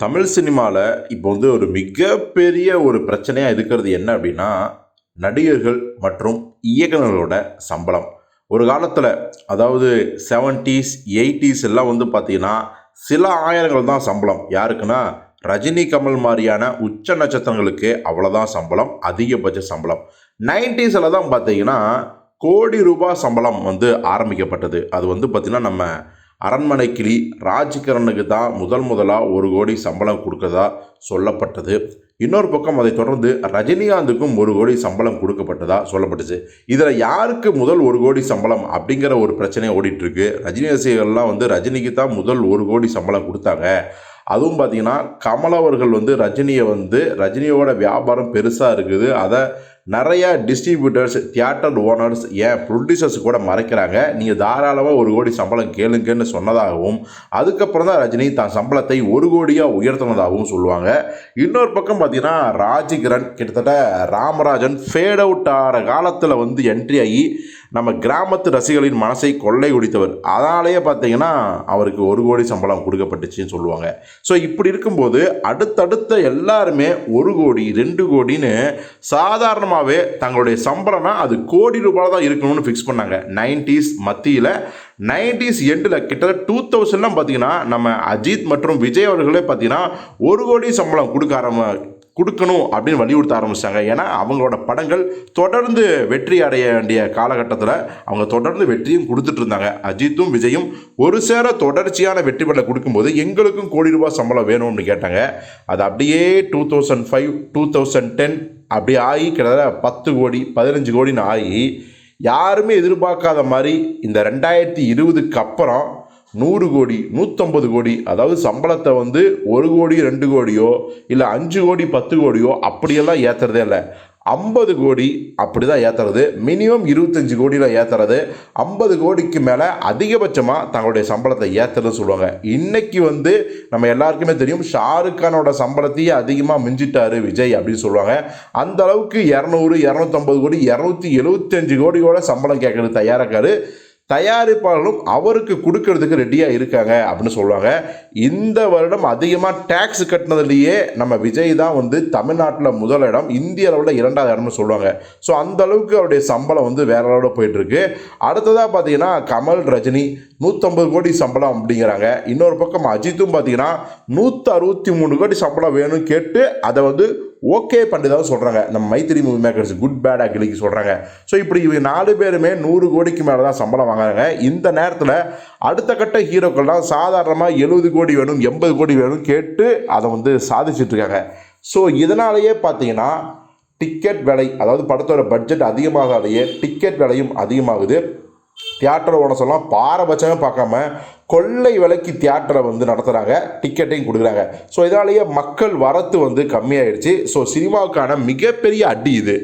தமிழ் சினிமாவில் இப்போ வந்து ஒரு மிகப்பெரிய ஒரு பிரச்சனையாக இருக்கிறது என்ன அப்படின்னா நடிகர்கள் மற்றும் இயக்குநர்களோட சம்பளம். ஒரு காலத்தில் அதாவது செவன்ட்டீஸ் எயிட்டிஸ் எல்லாம் வந்து பார்த்தீங்கன்னா சில ஆயிரங்கள் தான் சம்பளம். யாருக்குன்னா ரஜினி கமல் மாதிரியான உச்ச நட்சத்திரங்களுக்கு அவ்வளோதான் சம்பளம் அதிகபட்ச சம்பளம். நைன்டிஸில் தான் பார்த்தீங்கன்னா கோடி ரூபாய் சம்பளம் வந்து ஆரம்பிக்கப்பட்டது. அது வந்து பார்த்திங்கன்னா நம்ம அரண்மனை கிளி ராஜ்கிரனுக்கு தான் முதல் முதலாக ஒரு கோடி சம்பளம் கொடுக்கறதா சொல்லப்பட்டது. இன்னொரு பக்கம் அதை தொடர்ந்து ரஜினிகாந்துக்கும் ஒரு கோடி சம்பளம் கொடுக்கப்பட்டதா சொல்லப்பட்டுச்சு. இதில் யாருக்கு முதல் ஒரு கோடி சம்பளம் அப்படிங்கிற ஒரு பிரச்சனை ஓடிட்டுருக்கு. ரஜினி ரசிகர்கள்லாம் வந்து ரஜினிக்கு தான் முதல் ஒரு கோடி சம்பளம் கொடுத்தாங்க. அதுவும் பார்த்தீங்கன்னா கமல் அவர்கள் வந்து ரஜினியை வந்து ரஜினியோட வியாபாரம் பெருசாக இருக்குது. அதை நிறைய டிஸ்ட்ரிபியூட்டர்ஸ் தியேட்டர் ஓனர்ஸ் ஏன் ப்ரொடியூசர்ஸ் கூட மறைக்கிறாங்க. நீங்கள் தாராளமாக ஒரு கோடி சம்பளம் கேளுங்கன்னு சொன்னதாகவும் அதுக்கப்புறம் தான் ரஜினி தான் சம்பளத்தை ஒரு கோடியாக உயர்த்தினதாகவும் சொல்லுவாங்க. இன்னொரு பக்கம் பார்த்தீங்கன்னா ராஜகிரண் கிட்டத்தட்ட ராமராஜன் ஃபேட் அவுட் ஆகிற காலத்தில் வந்து என்ட்ரி ஆகி நம்ம கிராமத்து ரசிகர்களின் மனசை கொள்ளை குடித்தவர். அதனாலேயே பார்த்தீங்கன்னா அவருக்கு ஒரு கோடி சம்பளம் கொடுக்கப்பட்டுச்சுன்னு சொல்லுவாங்க. ஸோ இப்படி இருக்கும்போது அடுத்தடுத்த எல்லாருமே ஒரு கோடி ரெண்டு கோடின்னு சாதாரணமாக சாதாரணமாகவே தங்களுடைய சம்பளம்னா அது கோடி ரூபாய் தான் இருக்கணும்னு ஃபிக்ஸ் பண்ணாங்க. நைன்டிஸ் மத்தியில் நைன்டிஸ் எண்டில் கிட்டத்தட்ட டூ தௌசண்ட்லாம் பார்த்தீங்கன்னா நம்ம அஜித் மற்றும் விஜய் அவர்களே பார்த்தீங்கன்னா ஒரு கோடி சம்பளம் கொடுக்க ஆரம்ப கொடுக்கணும் அப்படின்னு வலியுறுத்த ஆரம்பித்தாங்க ஏன்னா அவங்களோட படங்கள் தொடர்ந்து வெற்றி அடைய வேண்டிய காலகட்டத்தில் அவங்க தொடர்ந்து வெற்றியும் கொடுத்துட்டு இருந்தாங்க. அஜித்தும் விஜயும் ஒரு சேர தொடர்ச்சியான வெற்றி படலை கொடுக்கும்போது எங்களுக்கும் கோடி ரூபாய் சம்பளம் வேணும்னு கேட்டாங்க. அது அப்படியே two thousand five two thousand ten அப்படி ஆகி கிட்டத்தட்ட பத்து கோடி பதினஞ்சு கோடின்னு ஆகி யாருமே எதிர்பார்க்காத மாதிரி இந்த ரெண்டாயிரத்தி இருபதுக்கு அப்புறம் நூறு கோடி நூற்றம்பது கோடி அதாவது சம்பளத்தை வந்து ஒரு கோடி ரெண்டு கோடியோ இல்லை அஞ்சு கோடி பத்து கோடியோ அப்படியெல்லாம் ஏற்றுறதே இல்லை. ஐம்பது கோடி அப்படி தான் ஏற்றுறது மினிமம் இருபத்தஞ்சி கோடியில் ஏற்றுறது ஐம்பது கோடிக்கு மேலே அதிகபட்சமாக தங்களுடைய சம்பளத்தை ஏற்றுறதுன்னு சொல்லுவாங்க. இன்றைக்கி வந்து நம்ம எல்லாருக்குமே தெரியும் ஷாருக் கானோட சம்பளத்தையே அதிகமாக மிஞ்சிட்டாரு விஜய் அப்படின்னு சொல்லுவாங்க. அந்த அளவுக்கு இரநூறு இரநூத்தம்பது கோடி இரநூத்தி எழுபத்தஞ்சு கோடியோட சம்பளம் கேட்கறது தயாராக்காரு தயாரிப்பாளர்களும் அவருக்கு கொடுக்கறதுக்கு ரெடியாக இருக்காங்க அப்படின்னு சொல்லுவாங்க. இந்த வருடம் அதிகமாக டேக்ஸ் கட்டினதுலேயே நம்ம விஜய் தான் வந்து தமிழ்நாட்டில் முதலிடம் இந்திய அளவில் இரண்டாவது இடம்னு சொல்லுவாங்க. ஸோ அந்த அளவுக்கு அவருடைய சம்பளம் வந்து வேற அளவில் போயிட்டுருக்கு. அடுத்ததாக பார்த்தீங்கன்னா கமல் ரஜினி நூற்றம்பது கோடி சம்பளம் அப்படிங்கிறாங்க. இன்னொரு பக்கம் அஜித்தும் பார்த்தீங்கன்னா நூற்றி அறுபத்தி மூணு கோடி சம்பளம் வேணும்னு கேட்டு அதை வந்து ஓகே பண்ணிதான் சொல்கிறாங்க நம்ம Mythri movie makers good bad அகிலிக்கு சொல்கிறாங்க ஸோ இப்படி இவங்க நாலு பேருமே நூறு கோடிக்கு மேலே தான் சம்பளம் வாங்குறாங்க. இந்த நேரத்தில் அடுத்த கட்ட ஹீரோக்கள்லாம் சாதாரணமாக எழுபது கோடி வேணும் எண்பது கோடி வேணும் கேட்டு அதை வந்து சாதிச்சிட்ருக்காங்க ஸோ இதனாலேயே பார்த்தீங்கன்னா டிக்கெட் விலை அதாவது படத்தோட பட்ஜெட் அதிகமாகாதையே டிக்கெட் விலையும் அதிகமாகுது. தியேட்டர் ஓட சொல்லலாம். பாரபட்சமே பார்க்காம கொள்ளை விலைக்கு தியேட்டரை வந்து நடத்துகிறாங்க டிக்கெட்டையும் கொடுக்குறாங்க. ஸோ இதனாலேயே மக்கள் வரத்து வந்து கம்மியாயிடுச்சு. ஸோ சினிமாவுக்கான மிகப்பெரிய அடி இது.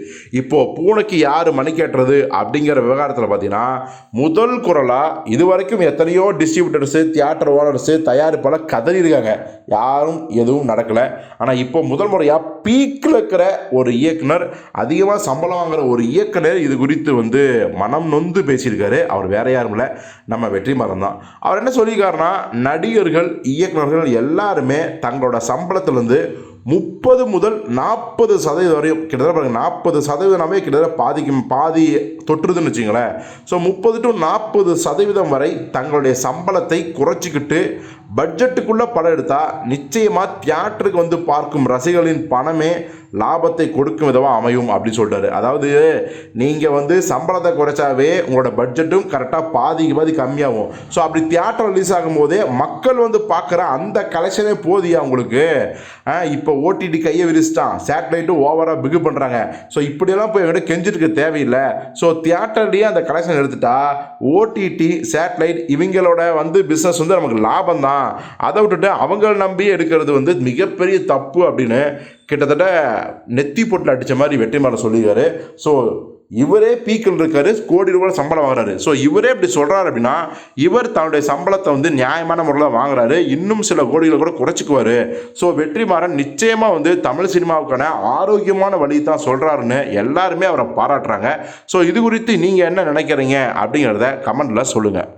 இப்போது பூனைக்கு யார் மணி கேட்டுறது அப்படிங்கிற விவகாரத்தில் பார்த்தீங்கன்னா முதல் குரலாக இது வரைக்கும் எத்தனையோ டிஸ்ட்ரிபியூட்டர்ஸு தியேட்டர் ஓனர்ஸு தயாரிப்பால் கதறி இருக்காங்க. யாரும் எதுவும் நடக்கலை. ஆனால் இப்போ முதல் முறையாக பீக்கில் இருக்கிற ஒரு இயக்குனர் அதிகமாக சம்பளம் வாங்குகிற ஒரு இயக்குனர் இது குறித்து வந்து மனம் நொந்து பேசியிருக்காரு. அவர் வேற யாரும் இல்லை. நம்ம வெற்றிமாறன் தான் அவர் என்ன சொல்லியிருக்காருன்னா நடிகர்கள் இயக்குநர்கள் எல்லாருமே தங்களோட சம்பளத்திலேருந்து முப்பது முதல் நாற்பது சதவீதம் வரையும் கிட்டத்தட்ட பாருங்கள் நாற்பது சதவீதமே கிட்டத்தட்ட பாதிக்கும் பாதி தொற்றுதுன்னு வச்சுங்களேன். ஸோ முப்பது டு நாற்பது சதவீதம் வரை தங்களுடைய சம்பளத்தை குறைச்சிக்கிட்டு பட்ஜெட்டுக்குள்ளே படம் எடுத்தால் நிச்சயமாக தியேட்டருக்கு வந்து பார்க்கும் ரசிகர்களின் பணமே லாபத்தை கொடுக்கும் விதமாக அமையும் அப்படின்னு சொல்கிறாரு அதாவது நீங்கள் வந்து சம்பளத்தை குறைச்சாவே உங்களோட பட்ஜெட்டும் கரெக்டாக பாதிக்கு பாதி கம்மியாகும். ஸோ அப்படி தியேட்டர் ரிலீஸ் ஆகும்போதே மக்கள் வந்து பார்க்குற அந்த கலெக்ஷனே போதியா உங்களுக்கு? இப்போ ஓடிடி கையை விரிச்சிட்டான். சேட்டலைட்டும் ஓவராக பிகு பண்ணுறாங்க ஸோ இப்படியெல்லாம் போய் எங்கிட்ட கெஞ்சிருக்க தேவையில்லை. ஸோ தியேட்டர்லேயே அந்த கலெக்ஷன் எடுத்துட்டா ஓடிடி சேட்டலைட் இவங்களோட வந்து பிஸ்னஸ் வந்து நமக்கு லாபம் தான் அதை விட்டுட்டு அவங்கள நம்பி எடுக்கிறது வந்து மிகப்பெரிய தப்பு அப்படின்னு கிட்டத்தட்ட நெத்தி பொட்டில் அடித்த மாதிரி வெற்றிமாறன் சொல்லியிருக்காரு. ஸோ இவரே பீக்கில் இருக்காரு கோடி ரூபாய் சம்பளம் வாங்குறாரு. ஸோ இவரே இப்படி சொல்கிறாரு அப்படின்னா இவர் தன்னுடைய சம்பளத்தை வந்து நியாயமான முறையில் வாங்குறாரு. இன்னும் சில கோடிகளை கூட குறைச்சிக்குவார். ஸோ வெற்றிமாறன் நிச்சயமாக வந்து தமிழ் சினிமாவுக்கான ஆரோக்கியமான வழி தான் சொல்கிறாருன்னு எல்லாருமே அவரை பாராட்டுறாங்க. ஸோ இது குறித்து நீங்கள் என்ன நினைக்கிறீங்க அப்படிங்கிறத கமெண்டில் சொல்லுங்கள்